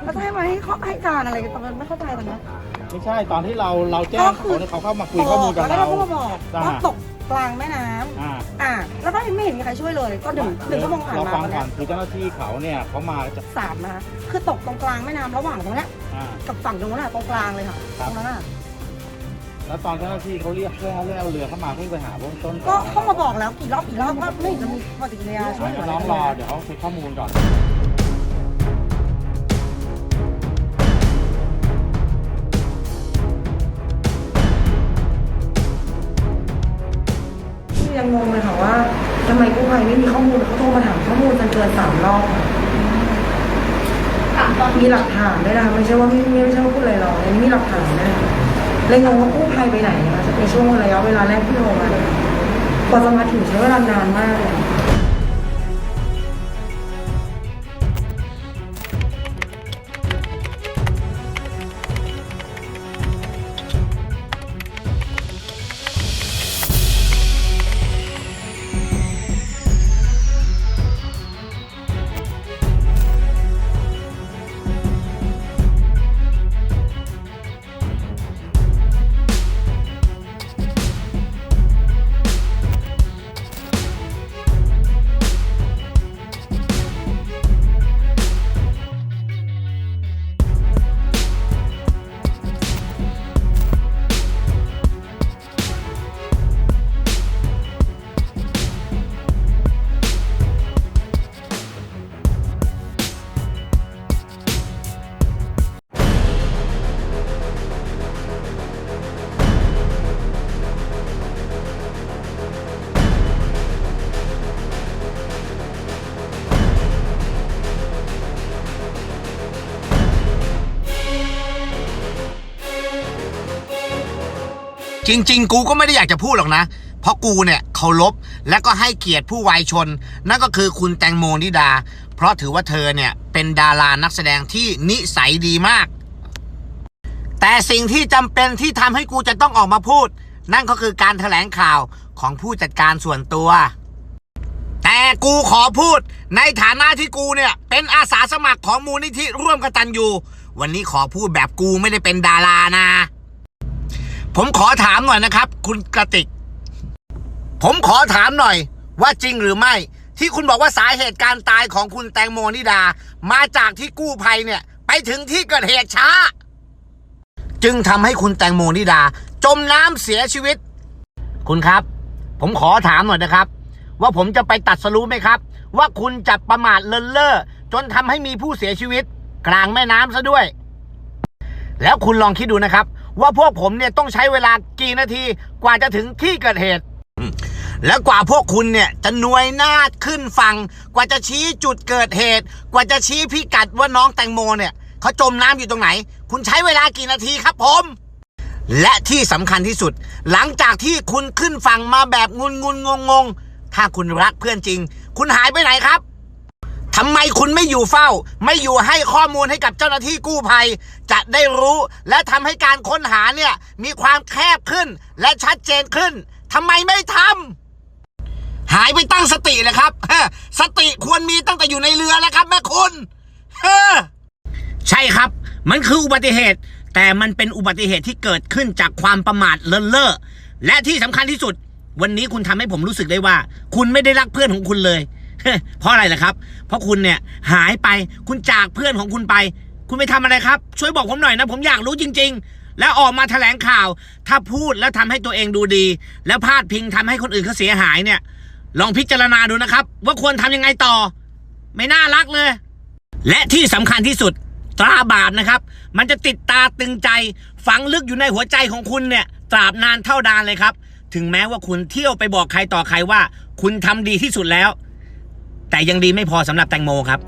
นเลยอะแล้วจะให้มาให้เขาให้การอะไรกันตอนนั้นไม่เข้าใจตอนนั้นไม่ใช่ตอนที่เราเราแจ้งก็เขาคือเนี่ยเขาเข้ามาคุยข้อมูลกับแล้วเราก็มาบอกจ้าว่าตกกลางแม่น้ำอ่าอ่าแล้วก็ไม่เห็นมีใครช่วยเลย ก็หนึ่งหนึ่งชั่วโมงผ่านเรามาฟังตอนก่เนี้อยนคือเจ้าหน้าที่เขาเนี่ยเขามาจะสามนะคะคือตกตรงกลางแม่น้ำระหว่างตรงเนี้ยอ่ากับฝั่งตรงนั้นอะตรงกลางเลยค่ะครัตบรงนั้นอะแล้วตอนเจ้าหน้าที่เขาเรียกเพื่อให้เรียกเรือเข้ามาเพื่อไปหาเบื้องต้นก็เข้ามาบอกแล้วกี่รอบกี่รอบว่าไม่เห็นจะมีปฏิกิริยาช่วยเหลือน้องรอเลยเดี๋ยวเขาเช็คข้อมูลก่อน ไมกู้ภัยไม่มีข้อมูลเขาโทรมาถามข้อมูลกันเกินสามรอบมีหลักฐานด้วยนะคะไม่ใช่ว่าไม่ไม่ใช่ว่าพูดลอยๆอันนี้มีหลักฐานด้วยนะคะเลยงงว่ากู้ภัยไปไหนนะคะในช่วงระยะเวลาแรกที่โทรมาเนี่ยกว่าจะมาถึงใช้เวลานานมากเลย จริง ๆ กูก็ไม่ได้อยากจะพูดหรอกนะ เพราะกูเนี่ยเคารพและก็ให้เกียรติผู้วายชน นั่นก็คือคุณแตงโมนิดา เพราะถือว่าเธอเนี่ยเป็นดารานักแสดงที่นิสัยดีมาก แต่สิ่งที่จำเป็นที่ทำให้กูจะต้องออกมาพูด นั่นก็คือการแถลงข่าวของผู้จัดการส่วนตัว แต่กูขอพูดในฐานะที่กูเนี่ยเป็นอาสาสมัครของมูลนิธิร่วมกตันยูวันนี้ขอพูดแบบกูไม่ได้เป็นดารานะ ผมขอถามหน่อยนะครับ คุณกระติก ผมขอถามหน่อย ว่าจริงหรือไม่ ที่คุณบอกว่าสาเหตุการตายของคุณแตงโมนิดา มาจากที่กู้ภัยเนี่ย ไปถึงที่เกิดเหตุช้า จึงทำให้คุณแตงโมนิดา จมน้ำเสียชีวิต คุณครับ ผมขอถามหน่อยนะครับ ว่าผมจะไปตัดสรู้ไหมครับ ว่าคุณจับประมาทเลินเล่อจนทำให้มีผู้เสียชีวิต กลางแม่น้ำซะด้วย แล้วคุณลองคิดดูนะครับ ว่าพวกผมเนี่ยต้องใช้เวลากี่นาทีกว่าจะถึงที่เกิดเหตุ แล้วกว่าพวกคุณเนี่ยจะหน่วยนาดขึ้นฝั่งกว่าจะชี้จุดเกิดเหตุ กว่าจะชี้พิกัดว่าน้องแตงโมเนี่ยเขาจมน้ำอยู่ตรงไหน คุณใช้เวลากี่นาทีครับผม และที่สำคัญที่สุด หลังจากที่คุณขึ้นฝั่งมาแบบงุนงุนงงงๆถ้าคุณรักเพื่อนจริง คุณหายไปไหนครับ ทำไมคุณไม่อยู่เฝ้า ไม่อยู่ให้ข้อมูลให้กับเจ้าหน้าที่กู้ภัย จะได้รู้และทำให้การค้นหาเนี่ยมีความแคบขึ้นและชัดเจนขึ้นทำไมไม่ทำหายไปตั้งสติเลยครับสติควรมีตั้งแต่อยู่ในเรือแล้วครับแม่คุณใช่ครับ มันคืออุบัติเหตุ แต่มันเป็นอุบัติเหตุที่เกิดขึ้นจากความประมาทเลินเล่อและที่สำคัญที่สุด วันนี้คุณทำให้ผมรู้สึกได้ว่า คุณไม่ได้รักเพื่อนของคุณเลย เพราะอะไรล่ะครับ เพราะคุณเนี่ยหายไปคุณจากเพื่อนของคุณไป คุณไปทำอะไรครับ ช่วยบอกผมหน่อยนะ ผมอยากรู้จริง ๆ แล้วออกมาแถลงข่าว ถ้าพูดแล้วทำให้ตัวเองดูดี แล้วพาดพิงทำให้คนอื่นเขาเสียหายเนี่ย ลองพิจารณาดูนะครับ ว่าควรทำยังไงต่อ ไม่น่ารักเลย และที่สำคัญที่สุดตราบาปนะครับ มันจะติดตาตึงใจฝังลึกอยู่ในหัวใจของคุณเนี่ยตราบนานเท่าดานเลยครับ ถึงแม้ว่าคุณเที่ยวไปบอกใครต่อใครว่า คุณทำดีที่สุดแล้ว แต่ยังดีไม่พอสำหรับแตงโมครับ